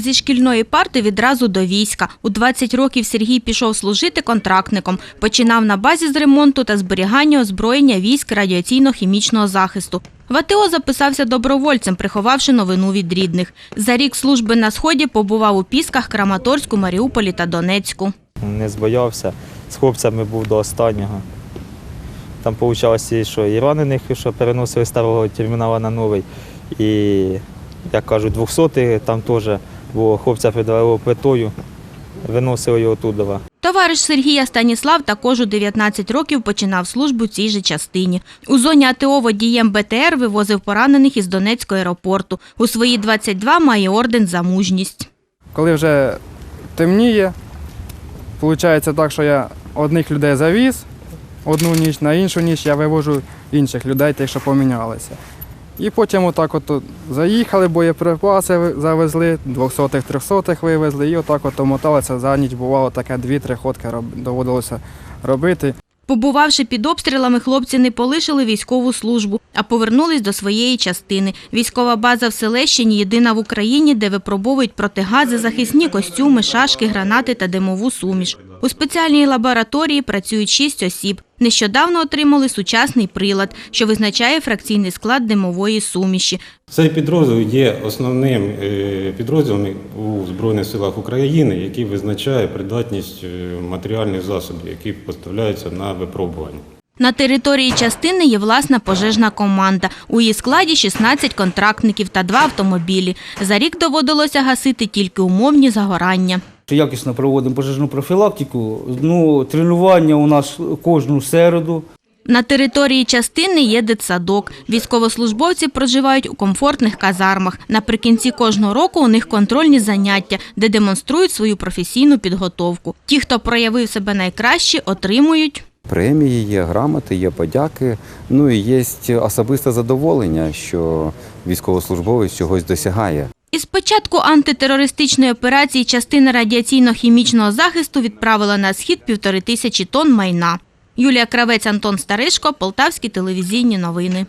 Зі шкільної парти відразу до війська. У 20 років Сергій пішов служити контрактником. Починав на базі з ремонту та зберігання озброєння військ радіаційно-хімічного захисту. В АТО записався добровольцем, приховавши новину від рідних. За рік служби на сході побував у Пісках, Краматорську, Маріуполі та Донецьку. Не збоявся. З хлопцями був до останнього. Там вийшло, що і ранених, що переносили старого термінала на новий. І, як кажуть, 200 там теж було хлопця придавило плитою, виносили його туди. Товариш Сергія Станіслав також у 19 років починав службу в цій же частині. У зоні АТО водієм БТР вивозив поранених із Донецького аеропорту. У свої 22 має орден за мужність. Коли вже темніє, виходить так, що я одних людей завіз одну ніч, на іншу ніч я вивожу інших людей, тих, що помінялися. І потім отак от заїхали, боєприпаси завезли, 200-х, 300-х вивезли, і отак от моталися. За ніч бувало таке дві-три ходки доводилося робити. Побувавши під обстрілами, хлопці не полишили військову службу, а повернулись до своєї частини. Військова база в Селещині єдина в Україні, де випробовують протигази, захисні костюми, шашки, гранати та димову суміш. У спеціальній лабораторії працюють шість осіб. Нещодавно отримали сучасний прилад, що визначає фракційний склад димової суміші. Цей підрозділ є основним е, підрозділом у Збройних силах України, який визначає придатність е, матеріальних засобів, які поставляються на випробування. На території частини є власна пожежна команда. У її складі 16 контрактників та два автомобілі. За рік доводилося гасити тільки умовні загорання. Якісно проводимо пожежну профілактику. Ну, тренування у нас кожну середу. На території частини є дитсадок. Військовослужбовці проживають у комфортних казармах. Наприкінці кожного року у них контрольні заняття, де демонструють свою професійну підготовку. Ті, хто проявив себе найкраще, отримують. Премії є, грамоти, є подяки. Ну і є особисте задоволення, що військовослужбовець чогось досягає. Із початку антитерористичної операції частина радіаційно-хімічного захисту відправила на схід півтори тисячі тонн майна. Юлія Кравець, Антон Старишко, Полтавські телевізійні новини.